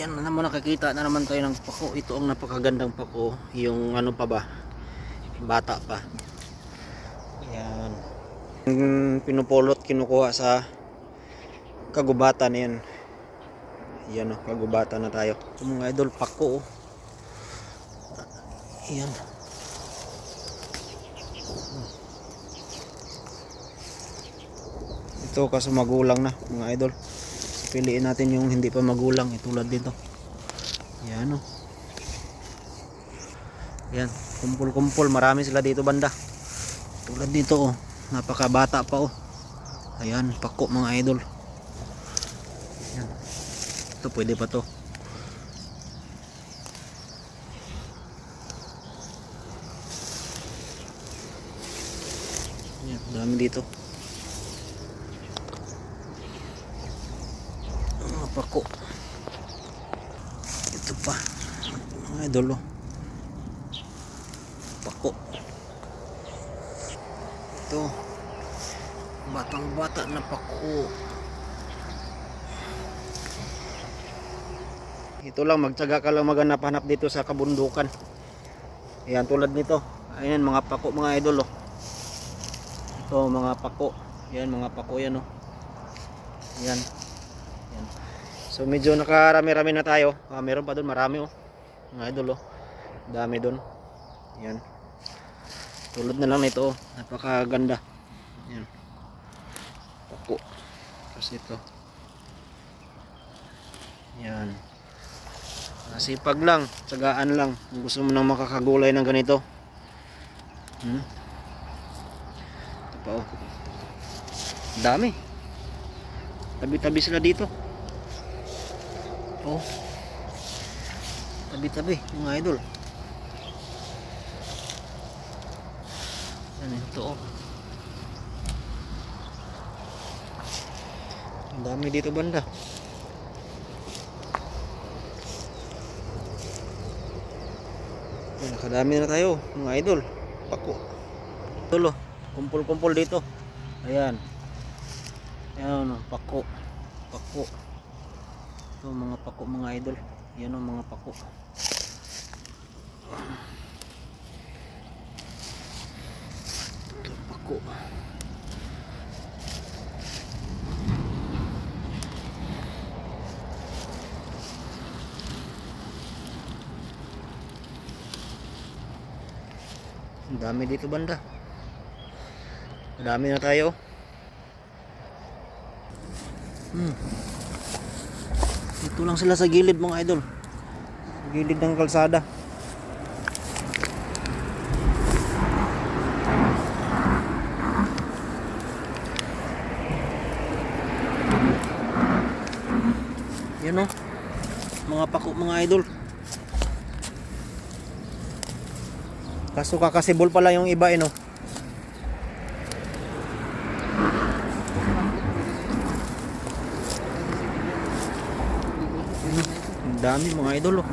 Yan na naman nakakita na naman tayo ng pako. Ito ang napakagandang pako. Yung ano pa ba? Bata pa. Yan. Pinupulot kinukuha sa kagubatan yan. Yan o, kagubatan na tayo. Ito mga idol, pako oh. Yan. Ito kaso magulang na mga idol. Piliin natin yung hindi pa magulang, eh, tulad dito. Yan oh. Yan, kumpul-kumpul, marami sila dito banda. Tulad dito oh, napakabata pa oh. Ayan, pako mga idol. Yan. Ito pwede pa to. Yan, dami dito. Mga pako. Ito pa. Mga idol oh. Pako. Ito. Batang bata na pako. Ito lang, magtyaga ka lang maghanap-hanap dito sa kabundukan. Ayan, tulad nito. Ayan, mga pako, mga idol, oh. Ito, mga pako. Ayan, mga pako yan, oh. Ayan. Ayan. So, medyo nakarami-rami na tayo. Ah, meron pa doon, marami, oh. Mga idol, oh. Dami doon. Ayan. Tulad na lang nito, oh. Napakaganda. Ayan. Pako. Tapos ito. Ayan. Masipag lang, tsagaan lang. Kung gusto mo nang makakagulay ng ganito. Hmm? Ito pa oh. Dami. Tabi-tabi sila dito. Oh. Tabi-tabi, mga idol. Yan ito oh. Ang dami dito banda. Yan, nakadami na tayo, mga idol. Pako. Tulo, kumpul-kumpul dito. Ayan. Ayan, oh, pako. Pako. Ito, mga pako, mga idol. Yan ang mga pako. Ito, pako. Dami dito banda. Madami na tayo. Hmm. Dito lang sila sa gilid mga idol. Sa gilid ng kalsada. Yan o. Mga pako mga idol. Kaso kakasibol pala yung iba eh no. Ang dami mga idol oh.